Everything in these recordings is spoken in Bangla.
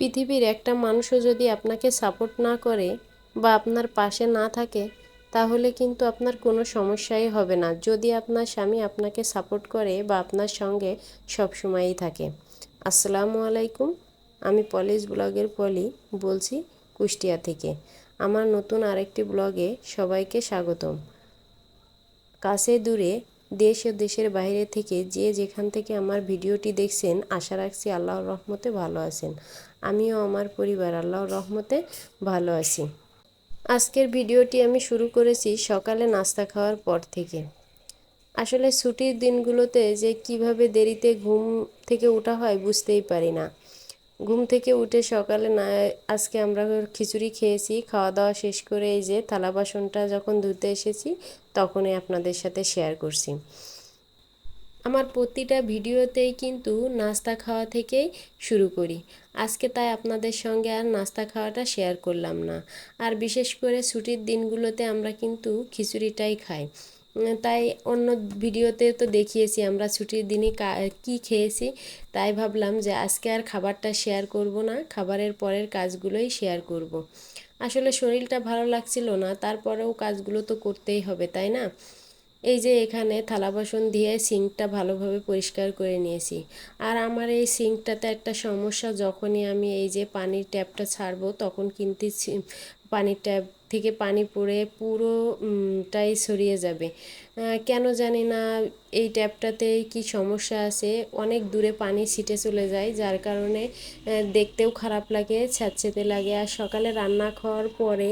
পৃথিবীর একটা মানুষও যদি আপনাকে সাপোর্ট না করে বা আপনার পাশে না থাকে, তাহলে কিন্তু আপনার কোনো সমস্যাই হবে না। যদি আপনার স্বামী আপনাকে সাপোর্ট করে বা আপনার সঙ্গে সবসময়ই থাকে। আসসালামু আলাইকুম, আমি পলিশ ব্লগের পলি বলছি কুষ্টিয়া থেকে। আমার নতুন আরেকটি ব্লগে সবাইকে স্বাগতম। কাছে দূরে দেশ ও দেশের বাইরে থেকে যে যেখান থেকে আমার ভিডিওটি দেখছেন, আশা রাখছি আল্লাহর রহমতে ভালো আছেন। আমিও আমার পরিবার আল্লাহর রহমতে ভালো আছি। আজকের ভিডিওটি আমি শুরু করেছি সকালে নাস্তা খাওয়ার পর থেকে। আসলে ছুটির দিনগুলোতে যে কীভাবে দেরিতে ঘুম থেকে ওঠা হয় বুঝতেই পারি না। ঘুম থেকে উঠে সকালে না, আজকে আমরা খিচুড়ি খেয়েছি, খাওয়া দাওয়া শেষ করে এই যে থালা বাসনটা যখন ধুতে এসেছি, তখনই আপনাদের সাথে শেয়ার করছি। আমার প্রতিটা ভিডিওতেই কিন্তু নাস্তা খাওয়া থেকেই শুরু করি। আজকে তাই আপনাদের সঙ্গে আর নাস্তা খাওয়াটা শেয়ার করলাম না। আর বিশেষ করে ছুটির দিনগুলোতে আমরা কিন্তু খিচুড়িটাই খাই। তাই অন্য ভিডিওতে তো দেখিয়েছি আমরা ছুটির দিনে কি খেয়েছি, তাই ভাবলাম যে আজকে আর খাবারটা শেয়ার করব না, খাবারের পরের কাজগুলোই শেয়ার করব। আসলে শরীরটা ভালো লাগছিল না, তারপরেও কাজগুলো তো করতেই হবে, তাই না এই যে এখানে থালা বাসন দিয়ে সিঙ্কটা ভালোভাবে পরিষ্কার করে নিয়েছি আর আমার এই সিঙ্কটাতে একটা সমস্যা, যখনই আমি এই যে পানির ট্যাপটা ছাড়বো, তখন কিন্তু পানির ট্যাপ থেকে পানি পড়ে পুরোটাই ছড়িয়ে যাবে। কেন জানি না, এই ট্যাপটাতে কি সমস্যা আছে? অনেক দূরে পানি ছিটে চলে যায়, যার কারণে দেখতেও খারাপ লাগে ছ্যাঁতছেতে লাগে। আর সকালে রান্না খাওয়ার পরে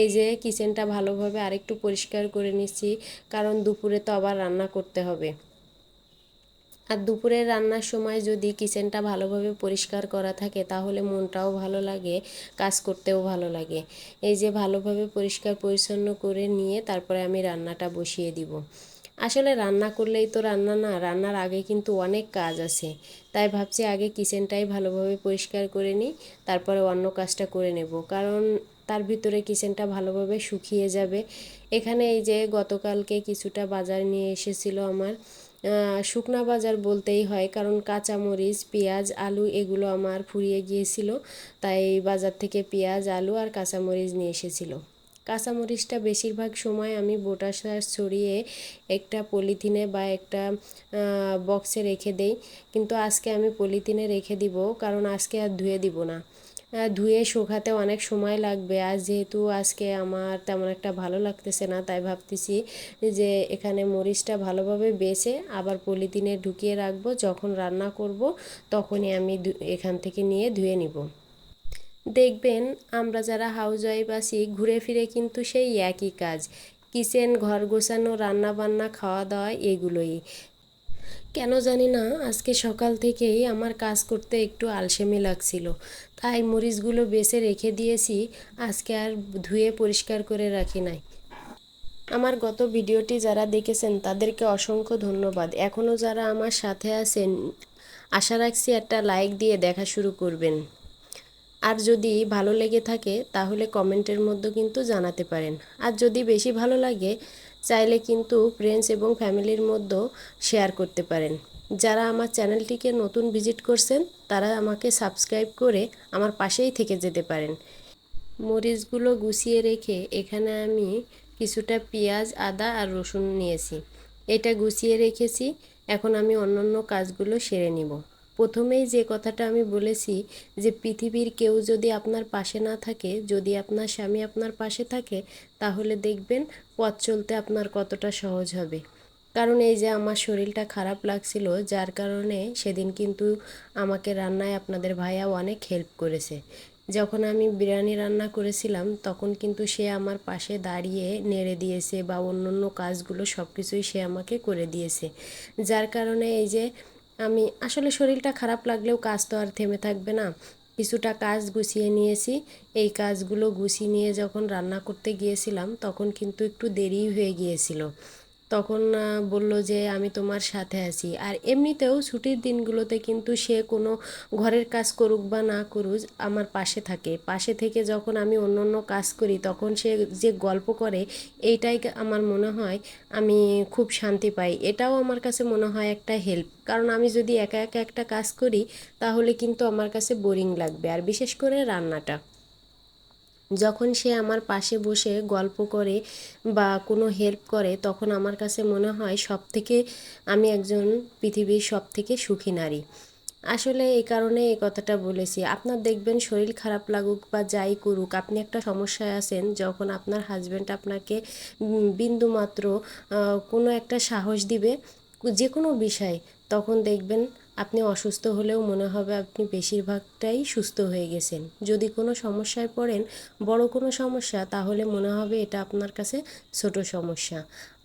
এই যে কিচেনটা ভালোভাবে আরেকটু পরিষ্কার করে নিচ্ছি, কারণ দুপুরে তো আবার রান্না করতে হবে। আর দুপুরে রান্নার সময় যদি কিচেনটা ভালোভাবে পরিষ্কার করা থাকে, তাহলে মনটাও ভালো লাগে, কাজ করতেও ভালো লাগে। এই যে ভালোভাবে পরিষ্কার পরিচ্ছন্ন করে নিয়ে তারপরে আমি রান্নাটা বসিয়ে দিব। আসলে রান্না করলেই তো রান্না না, রান্নার আগে কিন্তু অনেক কাজ আছে। তাই ভাবছি আগে কিচেনটাই ভালোভাবে পরিষ্কার করে নিই, তারপরে অন্য কাজটা করে নেব। কারণ তার ভিতরে কিচেনটা ভালোভাবে শুকিয়ে যাবে। এখানে এই যে গতকালকে কিছুটা বাজার নিয়ে এসেছিল আমার। শুকনা বাজার বলতেই হয়, কারণ কাঁচামরিচ, পেঁয়াজ, আলু এগুলো আমার ফুরিয়ে গিয়েছিল, তাই বাজার থেকে পেঁয়াজ, আলু আর কাঁচামরিচ নিয়ে এসেছিল। কাঁচামরিচটা বেশিরভাগ সময় আমি বোটা সার ছড়িয়ে একটা পলিথিনে বা একটা বক্সে রেখে দেই, কিন্তু আজকে আমি পলিথিনে রেখে দিব, কারণ আজকে আর ধুয়ে দিব না। ধুয়ে শুকাতে অনেক সময় লাগবে। আর যেহেতু আজকে আমার তেমন একটা ভালো লাগতেছে না, তাই ভাবতেছি যে এখানে মরিচটা ভালোভাবে বেছে আবার পলিথিনে ঢুকিয়ে রাখব। যখন রান্না করব, তখনই আমি এখান থেকে নিয়ে ধুয়ে নিব। দেখবেন আমরা যারা হাউস ওয়াইফ আছি, ঘুরে ফিরে কিন্তু সেই একই কাজ। কিচেন, ঘর গোছানো রান্না বান্না খাওয়া দাওয়া এগুলোই। কেন জানি না, আজকে সকাল থেকেই আমার কাজ করতে একটু আলসেমি লাগছিল। তাই মরিচগুলো বেছে রেখে দিয়েছি, আজকে আর ধুয়ে পরিষ্কার করে রাখি নাই। আমার গত ভিডিওটি যারা দেখেছেন, তাদেরকে অসংখ্য ধন্যবাদ। এখনও যারা আমার সাথে আছেন, আশা রাখছি একটা লাইক দিয়ে দেখা শুরু করবেন। আর যদি ভালো লেগে থাকে, তাহলে কমেন্টের মধ্যে কিন্তু জানাতে পারেন। আর যদি বেশি ভালো লাগে চাইলে কিন্তু ফ্রেন্ডস এবং ফ্যামিলির মধ্যেও শেয়ার করতে পারেন। যারা আমার চ্যানেলটিকে নতুন ভিজিট করছেন, তারা আমাকে সাবস্ক্রাইব করে আমার পাশেই থেকে যেতে পারেন। মরিচগুলো গুছিয়ে রেখে এখানে আমি কিছুটা পেঁয়াজ, আদা আর রসুন নিয়েছি। এটা গুছিয়ে রেখেছি। এখন আমি অন্য কাজগুলো সেরে নিব। প্রথমেই যে কথাটা আমি বলেছি যে পৃথিবীর কেউ যদি আপনার পাশে না থাকে, যদি আপনার স্বামী আপনার পাশে থাকে, তাহলে দেখবেন পথ চলতে আপনার কতটা সহজ হবে। কারণ এই যে আমার শরীরটা খারাপ লাগছিল, যার কারণে সেদিন কিন্তু আমাকে রান্নায় আপনাদের ভাইয়া অনেক হেল্প করেছে। যখন আমি বিরিয়ানি রান্না করেছিলাম, তখন কিন্তু সে আমার পাশে দাঁড়িয়ে নেড়ে দিয়েছে বা অন্য অন্য কাজগুলো সব কিছুই সে আমাকে করে দিয়েছে। যার কারণে এই যে আমি আসলে শরীরটা খারাপ লাগলেও কাজ তো আর থেমে থাকবে না। কিছুটা কাজ গুছিয়ে নিয়েছি। এই কাজগুলো গুছিয়ে নিয়ে যখন রান্না করতে গিয়েছিলাম, তখন কিন্তু একটু দেরিই হয়ে গিয়েছিল। তখন বলল যে, আমি তোমার সাথে আছি। আর এমনিতেও ছুটির দিনগুলোতে কিন্তু সে কোনো ঘরের কাজ করুক বা না করুক, আমার পাশে থাকে। পাশে থেকে যখন আমি অন্য অন্য কাজ করি, তখন সে যে গল্প করে, এইটাই আমার মনে হয় আমি খুব শান্তি পাই। এটাও আমার কাছে মনে হয় একটা হেল্প কারণ আমি যদি একা একা একটা কাজ করি, তাহলে কিন্তু আমার কাছে বোরিং লাগবে। আর বিশেষ করে রান্নাটা। যখন সে আমার পাশে বসে গল্প করে বা কোনো হেল্প করে, তখন আমার কাছে মনে হয় সব থেকে আমি একজন পৃথিবীর সব থেকে সুখী নারী। আসলে এই কারণে এই কথাটা বলেছি। আপনার দেখবেন শরীর খারাপ লাগুক বা যাই করুক, আপনি একটা সমস্যায় আছেন, যখন আপনার হাজব্যান্ড আপনাকে বিন্দুমাত্র কোনো একটা সাহস দিবে যে কোনো বিষয়ে, তখন দেখবেন আপনি অসুস্থ হলেও মনে হবে আপনি বেশিরভাগটাই সুস্থ হয়ে গেছেন। যদি কোনো সমস্যায় পড়েন, বড় কোনো সমস্যা, তাহলে মনে হবে এটা আপনার কাছে ছোট সমস্যা।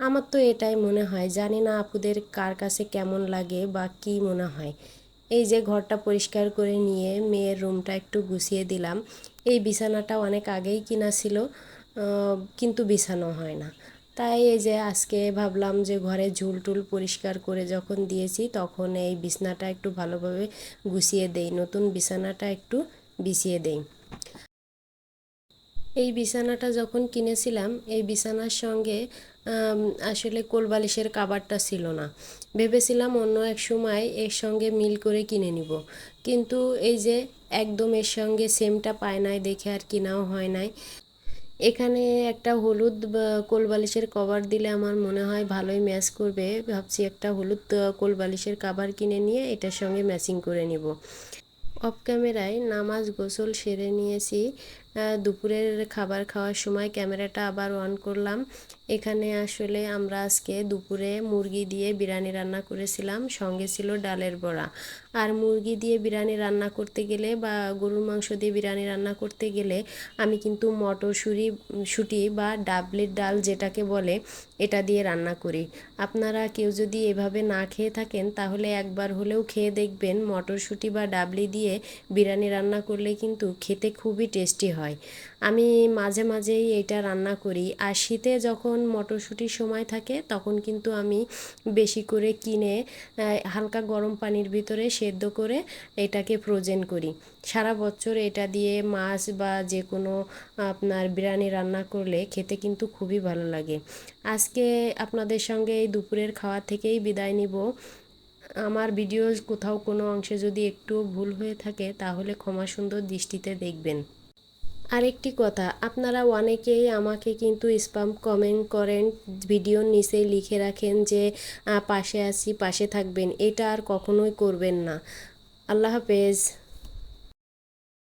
আমার তো এটাই মনে হয়, জানি না আপুদের কার কাছে কেমন লাগে বা কি মনে হয়। এই যে ঘরটা পরিষ্কার করে নিয়ে মেয়ের রুমটা একটু গুছিয়ে দিলাম। এই বিছানাটা অনেক আগেই কিনা ছিল কিন্তু বিছানো হয় না। তাই এই যে আজকে ভাবলাম যে ঘরে ঝুল টুল পরিষ্কার করে যখন দিয়েছি, তখন এই বিছানাটা একটু ভালোভাবে গুছিয়ে দেই, নতুন বিছানাটা একটু বিছিয়ে দেই। এই বিছানাটা যখন কিনেছিলাম, এই বিছানার সঙ্গে আসলে কোলবালিশের কাবারটা ছিল না। ভেবেছিলাম অন্য এক সময় এর সঙ্গে মিল করে কিনে নিব। কিন্তু এই যে একদম এর সঙ্গে সেমটা পায় নাই দেখে আর কেনাও হয় নাই। এখানে একটা হলুদ কোলবালিশের কভার দিলে আমার মনে হয় ভালোই ম্যাচ করবে। ভাবছি একটা হলুদ কোলবালিশের কাভার কিনে নিয়ে এটার সঙ্গে ম্যাচিং করে নিব। অফ ক্যামেরায় নামাজ গোসল সেরে নিয়েছি। দুপুরের খাবার খাওয়ার সময় ক্যামেরাটা আবার অন করলাম। এখানে আসলে আমরা আজকে দুপুরে মুরগি দিয়ে বিরিয়ানি রান্না করেছিলাম, সঙ্গে ছিল ডালের বড়া। আর মুরগি দিয়ে বিরিয়ানি রান্না করতে গেলে বা গরুর মাংস দিয়ে বিরিয়ানি রান্না করতে গেলে আমি কিন্তু মটরশুঁড়ি শুটি বা ডাবলির ডাল যেটাকে বলে, এটা দিয়ে রান্না করি। আপনারা কেউ যদি এভাবে না খেয়ে থাকেন, তাহলে একবার হলেও খেয়ে দেখবেন মটরশুঁটি বা ডাবলি দিয়ে বিরিয়ানি রান্না করলে কিন্তু খেতে খুবই টেস্টি হয়। আমি মাঝে মাঝেই এটা রান্না করি। আর শীতে যখন মটরশুঁটির সময় থাকে, তখন কিন্তু আমি বেশি করে কিনে হালকা গরম পানির ভিতরে সেদ্ধ করে এটাকে ফ্রোজেন করি। সারা বছর এটা দিয়ে মাছ বা যে কোনো আপনার বিরিয়ানি রান্না করলে খেতে কিন্তু খুবই ভালো লাগে। আজকে আপনাদের সঙ্গে এই দুপুরের খাওয়া থেকেই বিদায় নিব। আমার ভিডিও কোথাও কোনো অংশে যদি একটু ভুল হয়ে থাকে, তাহলে ক্ষমা সুন্দর দৃষ্টিতে দেখবেন। আরেকটি কথা, আপনারা অনেকেই আমাকে কিন্তু স্পাম কমেন্ট করেন, ভিডিওর নিচে লিখে রাখেন যে পাশে আছি, পাশে থাকবেন। এটা আর কখনোই করবেন না। আল্লাহ হাফেজ।